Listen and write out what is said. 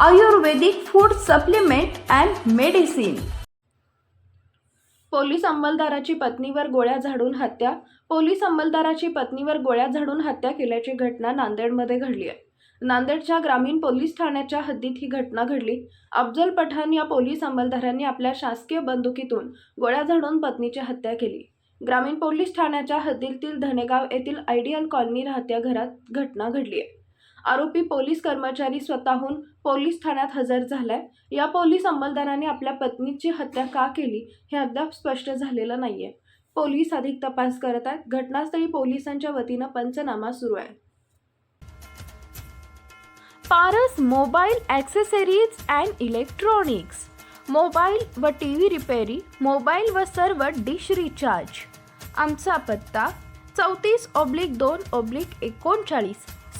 Ayurvedic food supplement and medicine police अंमलदाराची पत्नीवर गोळ्या झाडून हत्या. पोलीस अंमलदाराची पत्नीवर गोळ्या झाडून हत्या केल्याची घटना नांदेडमध्ये घडली आहे. नांदेडच्या ग्रामीण पोलीस ठाण्याच्या हद्दीत ही घटना घडली. अफजल पठाण या पोलीस अंमलदारांनी आपल्या शासकीय बंदुकीतून गोळ्या झाडून पत्नीची हत्या केली. ग्रामीण पोलीस ठाण्याच्या हद्दीतील धनेगाव येथील आयडियल कॉलनी राहत्या घरात घटना घडली आहे. आरोपी पोलीस कर्मचारी स्वतःहून पोलीस ठाण्यात हजर झालाय. या पोलीस अंमलदाराने आपल्या पत्नीची हत्या का केली हे अद्याप स्पष्ट झालेलं नाहीये. पोलीस अधिक तपास करत आहेत. घटनास्थळी पोलिसांच्या वतीनं पंचनामा सुरू आहे. Paras mobile accessories and electronics. Mobile व टी व्ही रिपेरी मोबाईल व सर्व डिश रिचार्ज. आमचा पत्ता चौतीस ओब्लिक दोन ओब्लिक एकोणचाळीस.